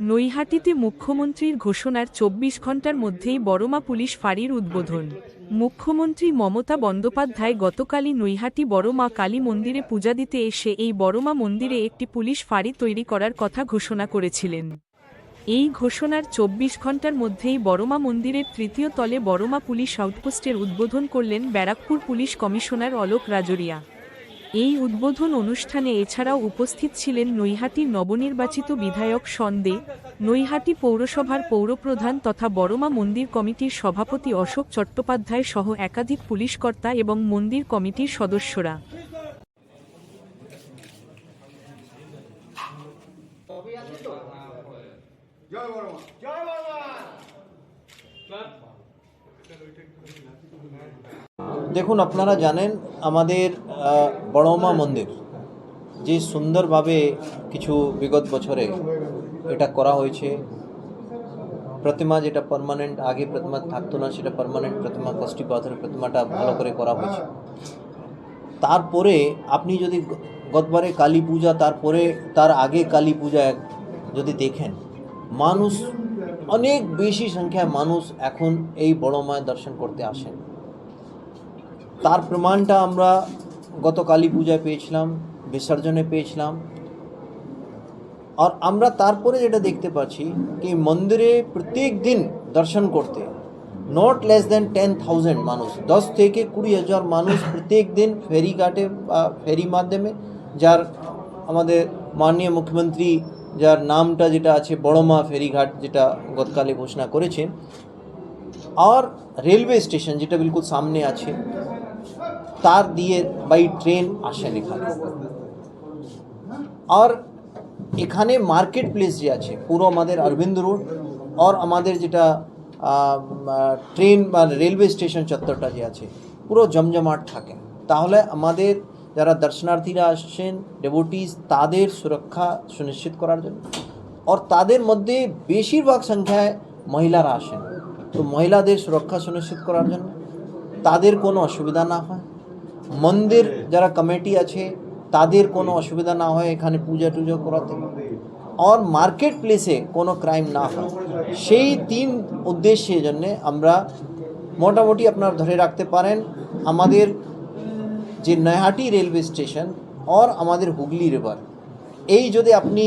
নৈহাটিতে মুখ্যমন্ত্রীর ঘোষণার চব্বিশ ঘণ্টার মধ্যেই বড়মা পুলিশ ফাঁড়ির উদ্বোধন। মুখ্যমন্ত্রী মমতা বন্দ্যোপাধ্যায় গতকালই নৈহাটি বড়মা কালী মন্দিরে পূজা দিতে এসে এই বড়মা মন্দিরে একটি পুলিশ ফাঁড়ি তৈরি করার কথা ঘোষণা করেছিলেন। এই ঘোষণার চব্বিশ ঘণ্টার মধ্যেই বড়মা মন্দিরের তৃতীয় তলে বড়মা পুলিশ আউটপোস্টের উদ্বোধন করলেন ব্যারাকপুর পুলিশ কমিশনার অলোক রাজরিয়া। এই উদ্বোধন অনুষ্ঠানে এছাড়াও উপস্থিত ছিলেন নৈহাটির নবনির্বাচিত বিধায়ক সন্দে নৈহাটি পৌরসভার পৌরপ্রধান তথা বড়মা মন্দির কমিটির সভাপতি অশোক চট্টোপাধ্যায় সহ একাধিক পুলিশকর্তা এবং মন্দির কমিটির সদস্যরা। জয় বড়মা। জয় দেখুন, আপনারা জানেন আমাদের বড়মা মন্দির, যে সুন্দরভাবে কিছু বিগত বছরে এটা করা হয়েছে। প্রতিমা যেটা পার্মানেন্ট আগে প্রতিমা থাকতো না, সেটা পার্মানেন্ট প্রতিমা কষ্টি পাথরের প্রতিমাটা ভালো করে করা হয়েছে। তারপরে আপনি যদি গতবারে কালী পূজা, তারপরে, তার আগে কালী পূজা যদি দেখেন, মানুষ অনেক বেশি সংখ্যায় মানুষ এখন এই বড় মায়ের দর্শন করতে আসেন। তার প্রমাণটা আমরা গত কালী পূজায় পেয়েছিলাম, বিসর্জনে পেয়েছিলাম। আর আমরা তারপরে যেটা দেখতে পাচ্ছি কি মন্দিরে প্রত্যেক দিন দর্শন করতে not less than ten thousand মানুষ, দশ থেকে কুড়ি হাজার মানুষ প্রত্যেক দিন ফেরি ঘাটে বা ফেরি মাধ্যমে, যার আমাদের মাননীয় মুখ্যমন্ত্রী যার নামটা যেটা আছে বড়মা ফেরিঘাট যেটা গতকালে ঘোষণা করেছেন আর রেলওয়ে স্টেশন যেটা বিলকুল সামনে আছে তার দিয়ে বাই ট্রেন আসেন এখানে। আর এখানে মার্কেট প্লেস যে আছে, পুরো আমাদের অরবিন্দ রোড আর আমাদের যেটা ট্রেন বা রেলওয়ে স্টেশন চত্বরটা যে আছে, পুরো জমজমাট থাকে। তাহলে আমাদের যারা দর্শনার্থীরা আসছেন ডেভোটিস তাদের সুরক্ষা সুনিশ্চিত করার জন্য। আর তাদের মধ্যে বেশিরভাগ সংখ্যায় মহিলারা আসেন। তো মহিলাদের সুরক্ষা সুনিশ্চিত করার জন্য তাদের কোনো অসুবিধা না হয়। মন্দির যারা কমিটি আছে, তাদের কোনো অসুবিধা না হয় এখানে পূজা টুজা করাতে আর মার্কেট প্লেসে কোনো ক্রাইম না হয়। সেই তিন উদ্দেশ্যের জন্যে আমরা মোটামুটি আপনার ধরে রাখতে পারেন, আমাদের যে নৈহাটি রেলওয়ে স্টেশন আর আমাদের হুগলি রিভার এই যদি আপনি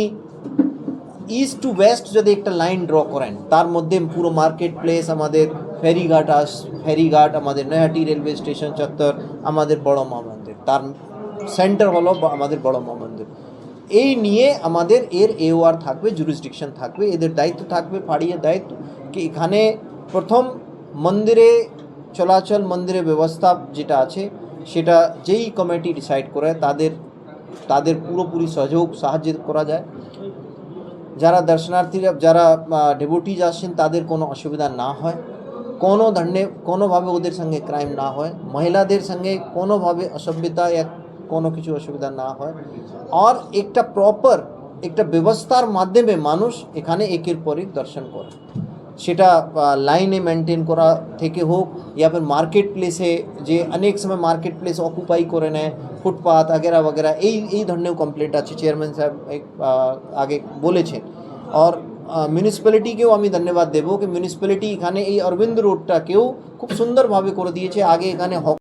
ইস্ট টু ওয়েস্ট যদি একটা লাইন ড্র করেন, তার মধ্যে পুরো মার্কেট প্লেস আমাদের ফেরিঘাট আস ফেরিঘাট আমাদের নৈহাটি রেলওয়ে স্টেশন চত্বর, আমাদের বড় মা মন্দির। তার সেন্টার হলো আমাদের বড় মা মন্দির। এই নিয়ে আমাদের এর এওআর থাকবে জুরিসডিকশন থাকবে, এদের দায়িত্ব থাকবে ফাড়িয়ে দায়িত্ব। কি এখানে প্রথম মন্দিরে চলাচল মন্দিরের ব্যবস্থা যেটা আছে, সেটা যেই কমিটি ডিসাইড করে, তাদের তাদের পুরোপুরি সহযোগ, সাহায্য করা যায়। যারা দর্শনার্থীরা, যারা ডেভোটিজ আসছেন তাদের কোনো অসুবিধা না হয়। কোনো ধরনের কোনোভাবে ওদের সঙ্গে ক্রাইম না হয় মহিলাদের সঙ্গে কোনোভাবে অসভ্যতা এক কোনো কিছু অসুবিধা না হয় আর একটা প্রপার একটা ব্যবস্থার মাধ্যমে মানুষ এখানে একের পর এক দর্শন করে সেটা লাইনে মেনটেন করা থেকে হোক या फिर মার্কেট প্লেসে যে অনেক সময় মার্কেট প্লেস অকুপাই করে নেয় ফুটপাথ আগেরা वगैरह এই এই ধরনের কমপ্লেন্ট আছে চেয়ারম্যান সাহেব এক আহ, আগে বলেছেন আর মিউনিসিপ্যালিটিকেও আমি ধন্যবাদ দেবো। কি মিউনিসিপ্যালিটি এখানে এই অরবিন্দ রোডটাকেও খুব সুন্দরভাবে করে দিয়েছে। আগে এখানে হক